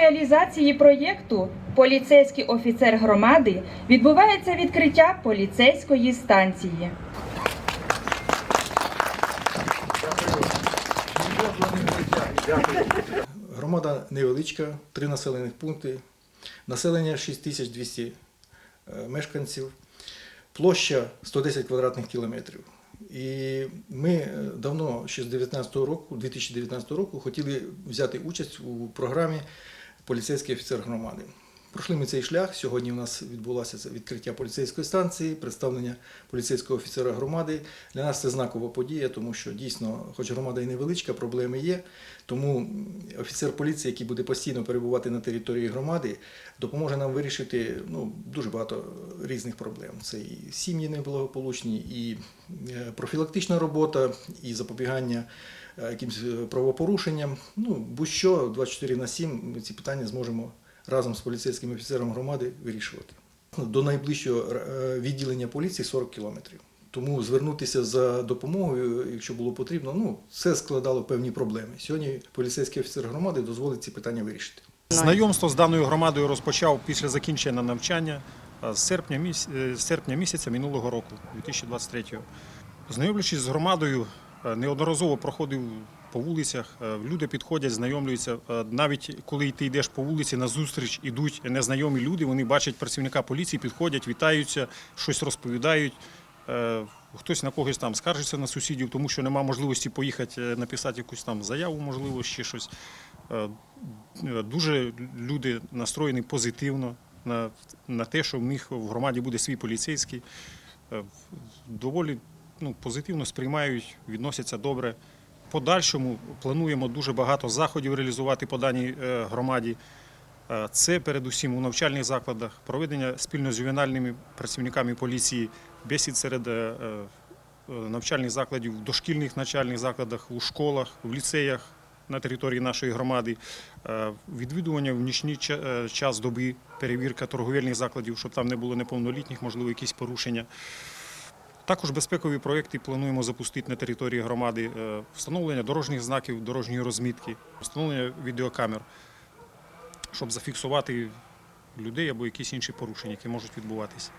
реалізації проєкту Поліцейський офіцер громади відбувається відкриття поліцейської станції. Громада невеличка, три населених пункти, населення 6200 е, мешканців, площа 110 квадратних кілометрів. І ми е, давно, ще з 19 року, 2019 року, хотіли взяти участь у програмі Поліцейський офіцер громади. Пройшли ми цей шлях. Сьогодні у нас відбулося відкриття поліцейської станції, представлення поліцейського офіцера громади. Для нас це знакова подія, тому що дійсно, хоч громада і невеличка, проблеми є. Тому офіцер поліції, який буде постійно перебувати на території громади, допоможе нам вирішити ну, дуже багато різних проблем. Це і сім'ї неблагополучні, і е, профілактична робота, і запобігання е, якимось е, правопорушенням. Ну, будь-що 24 на 7 ми ці питання зможемо разом з поліцейським офіцером громади вирішувати. До найближчого е, відділення поліції 40 кілометрів. Тому звернутися за допомогою, якщо було потрібно, ну це складало певні проблеми. Сьогодні поліцейський офіцер громади дозволить ці питання вирішити. Знайомство з даною громадою розпочав після закінчення навчання з серпня, міс... е, з серпня місяця минулого року, 2023-го. Знайомлячись з громадою, е, неодноразово проходив по вулицях. е, Люди підходять, знайомлюються. Е, Навіть коли ти йдеш по вулиці, на зустріч ідуть незнайомі люди, вони бачать працівника поліції, підходять, вітаються, щось розповідають. Е, Хтось на когось там скаржиться на сусідів, тому що нема можливості поїхати написати якусь там заяву, можливо, ще щось. Дуже люди настроєні позитивно на, на те, що в них в громаді буде свій поліцейський. Доволі ну, позитивно сприймають, відносяться добре. Подальшому плануємо дуже багато заходів реалізувати по даній е, громаді. Е, Це передусім у навчальних закладах, проведення спільно з ювенальними працівниками поліції, бесід серед е, навчальних закладів, в дошкільних навчальних закладах, у школах, в ліцеях на території нашої громади, відвідування в нічний час доби, перевірка торговельних закладів, щоб там не було неповнолітніх, можливо, якісь порушення. Також безпекові проекти плануємо запустити на території громади Е, встановлення дорожніх знаків, дорожньої розмітки, встановлення відеокамер, щоб зафіксувати людей або якісь інші порушення, які можуть відбуватися.